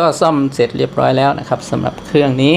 ก็ซ่อมเสร็จเรียบร้อยแล้วนะครับสำหรับเครื่องนี้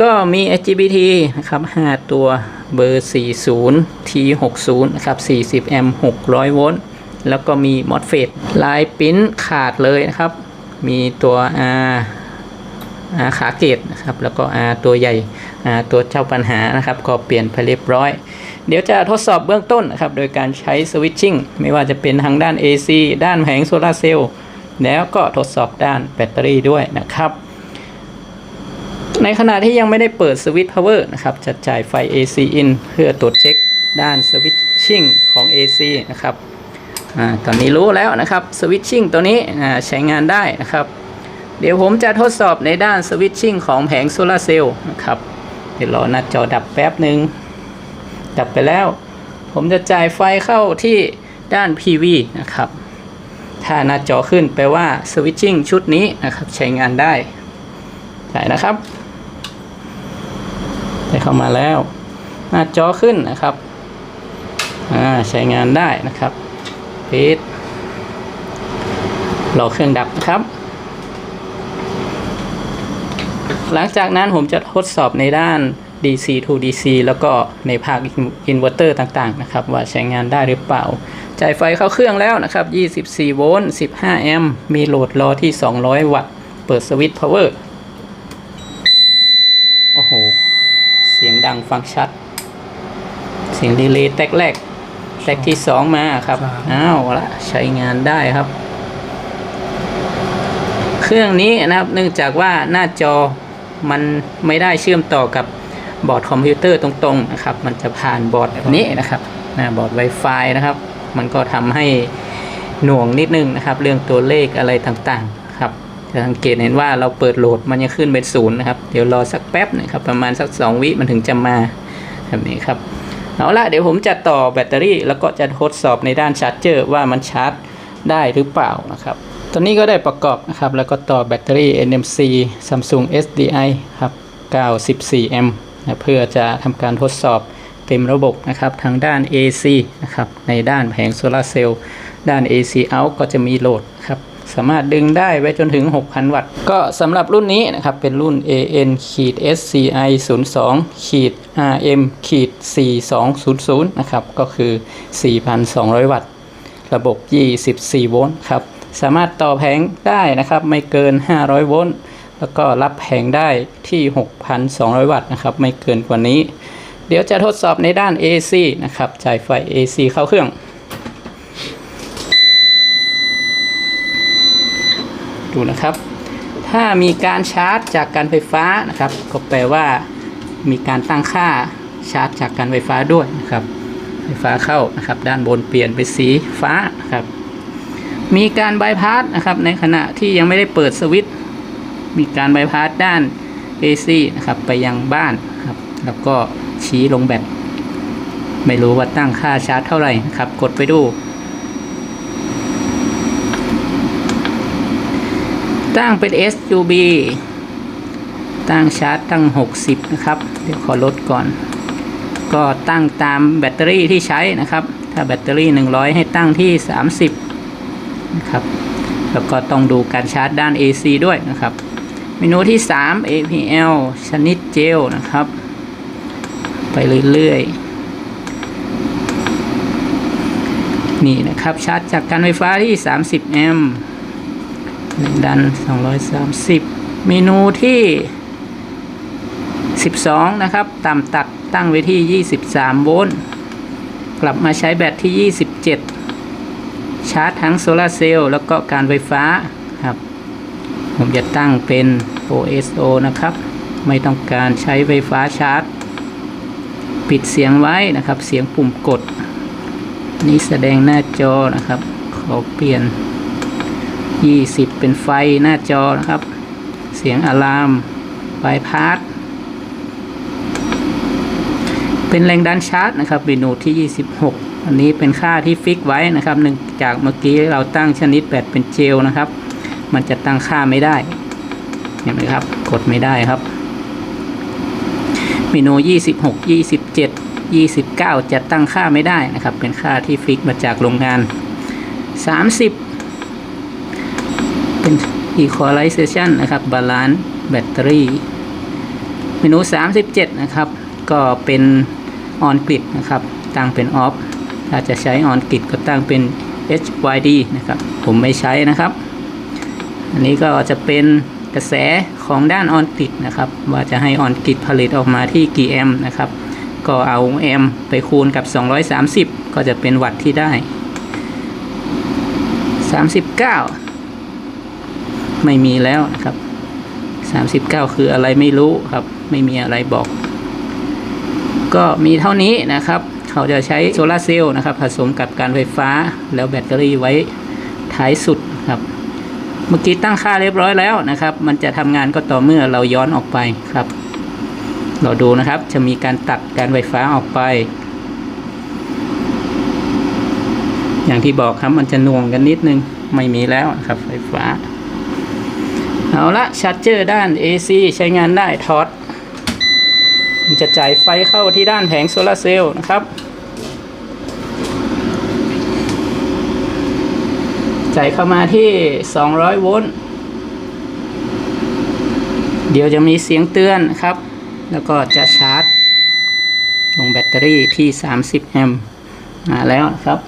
ก็มี IGBT นะครับ 5 ตัวเบอร์ 40 T60 นะครับ 40 แอมป์600 โวลต์ แล้วก็มี MOSFET ลายปิ้นขาดเลยนะครับ มีตัว R R ขาเกตนะครับ แล้วก็ R ตัวใหญ่ R ตัวเจ้าปัญหานะครับ ก็เปลี่ยนไปเรียบร้อย เดี๋ยวจะทดสอบเบื้องต้นนะครับ โดยการใช้สวิตชิ่ง ไม่ว่าจะเป็นทางด้าน AC ด้านแผงโซลาเซลล์ แล้วก็ทดสอบด้านแบตเตอรี่ด้วยนะครับ ในขณะที่ยังไม่ได้เปิดสวิตช์พาวเวอร์นะครับจะจ่ายไฟ AC in เพื่อตรวจเช็คด้านสวิตชิ่งของ AC นะครับอตอนนี้รู้แล้วนะครับสวิตชิ่งตัวนี้ใช้งานได้นะครับ เดี๋ยวผมจะทดสอบในด้านสวิตชิ่งของแผงโซลาร์เซลล์นะครับเดี๋ยวรอหน้าจอดับแป๊บหนึ่งดับไปแล้ว ผมจะจ่ายไฟเข้าที่ด้าน PV นะครับ ถ้าหน้าจอขึ้นแปลว่าสวิตชิ่งชุดนี้นะครับใช้งานได้ได้นะครับได้เข้ามาแล้ว หน้าจอขึ้นนะครับอ่าใช้งานได้นะครับปิดรอเครื่องดับนะครับ หลังจากนั้นผมจะทดสอบในด้าน DC to DC แล้วก็ในภาคอินเวอร์เตอร์ต่างๆนะครับว่าใช้งานได้หรือเปล่า จ่ายไฟเข้าเครื่องแล้วนะครับ 24 โวลต์ 15 แอมป์มีโหลดรอที่ 200 วัตต์ เปิดสวิตช์พาวเวอร์โอ้โห เสียงดังฟังชัด เสียงดีเลย์แตกแรกแตกที่ 2 มาครับสามอ้าวละใช้งานได้ครับ เครื่องนี้นะครับเนื่องจากว่าหน้าจอมันไม่ได้เชื่อมต่อกับ บอร์ดคอมพิวเตอร์ตรงๆนะครับ มันจะผ่านบอร์ดแบบนี้นะครับน้าบอร์ด Wi-Fi นะครับ มันก็ทำให้หน่วงนิดนึงนะครับ เรื่องตัวเลขอะไรต่างๆครับจะสังเกตเห็นว่าเราเปิดโหลดมันยังขึ้นเป็นศูนย์นะครับ เดี๋ยวรอสักแป๊บนะครับ ประมาณสัก 2 วิมันถึงจะมาแบบนี้ครับเอาละเดี๋ยวผมจะต่อแบตเตอรี่ แล้วก็จะทดสอบในด้านชาร์จเจอร์ว่ามันชาร์จได้หรือเปล่านะครับ ตอนนี้ก็ได้ประกอบนะครับ แล้วก็ต่อแบตเตอรี่ NMC Samsung SDI ครับ 94 แอมป์ นะเพื่อจะทำการทดสอบเต็มระบบนะครับทางด้าน AC นะครับในด้านแผงโซลาร์เซลล์ด้าน AC out ก็จะมีโหลดครับสามารถดึงได้ไว้จนถึง 6,000 วัตต์ ก็สำหรับรุ่นนี้นะครับ เป็นรุ่น AN SCI 02 RM 4200 นะครับ ก็คือ 4,200 วัตต์ ระบบ 24 โวลต์ครับ สามารถต่อแผงได้นะครับ ไม่เกิน 500 โวลต์ แล้วก็รับแผงได้ที่ 6,200 วัตต์นะครับ ไม่เกินกว่านี้ เดี๋ยวจะทดสอบในด้าน AC นะครับ จ่ายไฟ AC เข้าเครื่อง ดูนะครับ ถ้ามีการชาร์จจากการไฟฟ้านะครับ ก็แปลว่ามีการตั้งค่าชาร์จจากการไฟฟ้าด้วยนะครับ ไฟฟ้าเข้านะครับ ด้านบนเปลี่ยนเป็นสีฟ้านะครับ มีการบายพาสนะครับ ในขณะที่ยังไม่ได้เปิดสวิตช์ มีการบายพาสด้าน AC นะครับไปยังบ้านครับแล้วก็ชี้ลงแบตไม่รู้ว่าตั้งค่าชาร์จเท่าไหร่นะครับ กดไปดู ตั้งเป็น SUB ตั้งชาร์จตั้ง 60 นะครับ เดี๋ยวขอลดก่อน ก็ตั้งตามแบตเตอรี่ที่ใช้นะครับ ถ้าแบตเตอรี่ 100 ให้ตั้งที่ 30 นะครับ แล้วก็ต้องดูการชาร์จด้าน AC ด้วยนะครับ เมนูที่ 3 APL ชนิดเจลนะครับ ไปเรื่อยๆ นี่นะครับชาร์จจากการไฟฟ้าที่ 30 แอมป์แรงดัน 230 เมนูที่ 12 นะครับ ต่ำตัดตั้งไว้ที่ 23 โวลต์กลับมาใช้แบตที่ 27 ชาร์จทั้งโซลาร์เซลล์แล้วก็การไฟฟ้า ผมจะตั้งเป็น OSO นะครับ ไม่ต้องการใช้ไฟฟ้าชาร์จ ปิดเสียงไว้นะครับ เสียงปุ่มกด นี่แสดงหน้าจอนะครับ ขอเปลี่ยน 20 เป็นไฟหน้าจอนะครับ เสียงอะลามบายพาสเป็นแรงดันชาร์จนะครับเมนูที่ 26 อันนี้เป็นค่าที่ฟิกไว้นะครับเนื่งจากเมื่อกี้เราตั้งชนิดแบตเป็นเจลนะครับ มันจะตั้งค่าไม่ได้เห็นไหมครับ กดไม่ได้ครับเมนู 26 27 29 จะตั้งค่าไม่ได้นะครับ เป็นค่าที่ฟิกมาจากโรงงาน 30 เป็น equalization นะครับ balance battery เมนู 37 นะครับ ก็เป็น on grid นะครับ ตั้งเป็น off ถ้าจะใช้ on grid ก็ตั้งเป็น HYD นะครับ ผมไม่ใช้นะครับ อันนี้ก็จะเป็นกระแสของด้าน on grid นะครับ ว่าจะให้ on grid ผลิตออกมาที่กี่แอมป์นะครับ ก็เอาแอมป์ไปคูณกับ 230 ก็จะเป็นวัตต์ที่ได้ 39 ไม่มีแล้วนะครับ 39 คืออะไรไม่รู้ครับ ไม่มีอะไรบอก ก็มีเท่านี้นะครับ เขาจะใช้โซลาเซลล์นะครับ ผสมกับการไฟฟ้าแล้วแบตเตอรี่ไว้ท้ายสุดครับ เมื่อกี้ตั้งค่าเรียบร้อยแล้วนะครับ มันจะทำงานก็ต่อเมื่อเราย้อนออกไปครับ เราดูนะครับจะมีการตัดการไฟฟ้าออกไป อย่างที่บอกครับมันจะน่วงกันนิดนึงไม่มีแล้วครับไฟฟ้า เอาละชาร์จเจอร์ด้าน AC ใช้งานได้ถอดมันจะจ่ายไฟเข้าที่ด้านแผงโซลาร์เซลล์นะครับ จ่ายเข้ามาที่ 200 โวลต์ เดี๋ยวจะมีเสียงเตือนครับ แล้วก็จะชาร์จ ลงแบตเตอรี่ที่ 30 แอมป์มาแล้วครับ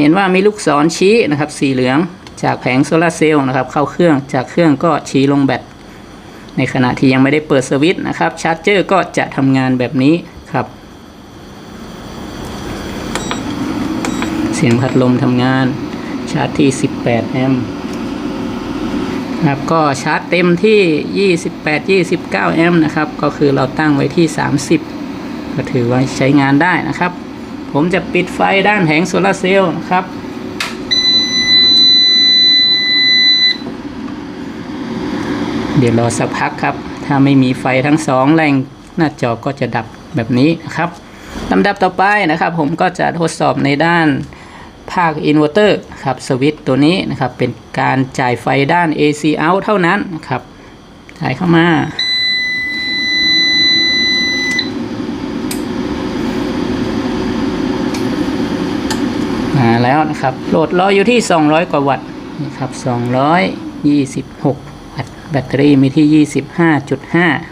เห็นว่ามีลูกศรชี้นะครับ สีเหลืองจากแผงโซลาเซลล์นะครับ เข้าเครื่องจากเครื่องก็ชี้ลงแบต ในขณะที่ยังไม่ได้เปิดสวิตช์นะครับ ชาร์จเจอร์ก็จะทำงานแบบนี้ครับ สียงพัดลมทำงาน ชาร์จที่ 18 แอมป์ครับก็ชาร์จเต็มที่ 28 29 แอมป์นะครับ ก็คือเราตั้งไว้ที่ 30 ก็ถือว่าใช้งานได้นะครับ ผมจะปิดไฟด้านแผงโซลาเซลล์นะครับเดี๋ยวรอสักพักครับ ถ้าไม่มีไฟทั้งสองแรงหน้าจอก็จะดับแบบนี้นะครับลำดับต่อไปนะครับ ผมก็จะทดสอบในด้าน ภาคอินเวอร์เตอร์ครับสวิตตัวนี้นะครับเป็นการจ่ายไฟด้าน AC out เท่านั้นนะครับจ่ายเข้ามามาแล้วนะครับโหลดรออยู่ที่ 200 กว่าวัตต์นะครับ226 วัตต์ แบตเตอรี่มีที่ 25.5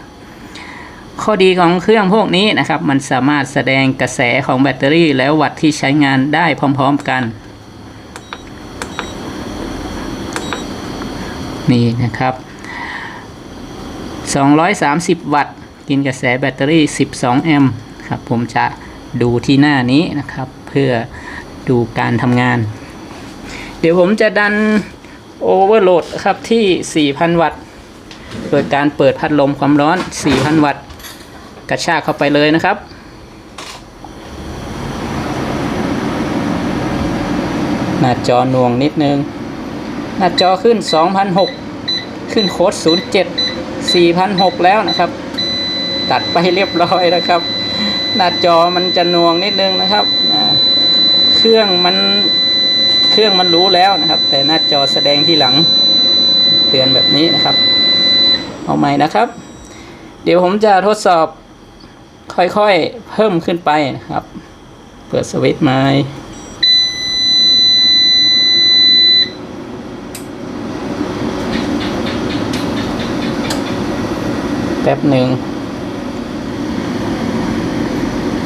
ข้อดีของเครื่องพวกนี้นะครับ มันสามารถแสดงกระแสของแบตเตอรี่แล้ววัตต์ที่ใช้งานได้พร้อมๆกันนี่นะครับ 230 วัตต์ กินกระแสแบตเตอรี่ 12 แอมป์ครับ ผมจะดูที่หน้านี้นะครับ เพื่อดูการทำงาน เดี๋ยวผมจะดันโอเวอร์โหลดครับที่ 4,000 วัตต์โดยการเปิดพัดลมความร้อน 4,000 วัตต์ กระชากเข้าไปเลยนะครับ หน้าจอหน่วงนิดนึง หน้าจอขึ้น 2,006 ขึ้นโค้ด07 4,006 แล้วนะครับ ตัดไปเรียบร้อยนะครับ หน้าจอมันจะหน่วงนิดนึงนะครับ เครื่องมันเครื่องมันรู้แล้วนะครับ แต่หน้าจอแสดงที่หลังเตือนแบบนี้นะครับ เอาใหม่นะครับ เดี๋ยวผมจะทดสอบ ค่อยๆ เพิ่มขึ้นไปนะครับ เปิดสวิตช์ไม้แป๊บหนึ่ง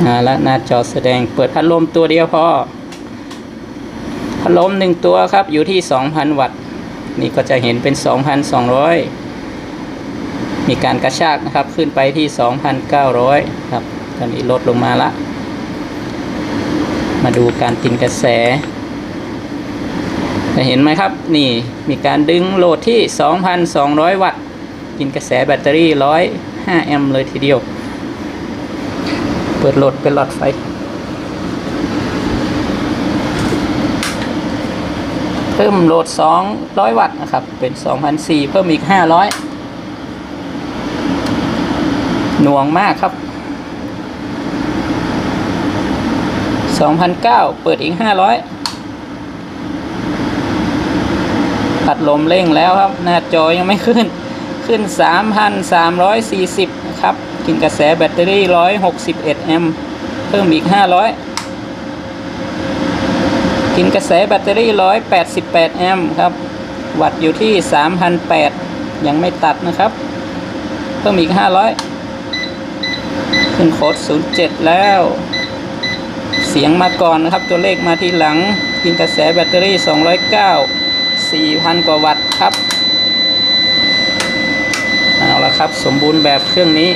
อ่าแล้วหน้าจอแสดงเปิดพัดลมตัวเดียวพอ พัดลมหนึ่งตัวครับอยู่ที่ 2,000 วัตต์ นี่ก็จะเห็นเป็น 2,200 มีการกระชากนะครับขึ้นไปที่ 2,900 ครับ ตอนนี้ลดลงมาละ มาดูการตินกระแสจะเห็นไหมครับ นี่มีการดึงโหลดที่ 2,200 วัตต์กินกระแสแบตเตอรี่ 105 แอมป์เลยทีเดียว เปิดโหลดเป็นหลอดไฟเพิ่มโหลด 200 วัตต์นะครับ เป็น 2,400 เพิ่มอีก 500 หน่วงมากครับ 2,009 เปิดอีก 500 ปัดลมเร่งแล้วครับ หน้าจอยังไม่ขึ้น ขึ้น 3,340นะครับ กินกระแสแบตเตอรี่ 161 แอมป์ เพิ่มอีก 500 กินกระแสแบตเตอรี่ 188 แอมป์ครับ วัตต์อยู่ที่ 3,008ยังไม่ตัดนะครับ เพิ่มอีก 500 ขึ้นโค้ด07 แล้ว เสียงมาก่อนนะครับ ตัวเลขมาทีหลัง กินกระแสแบตเตอรี่ 209 4,000 กว่าวัตต์ครับ เอาละครับ สมบูรณ์แบบเครื่องนี้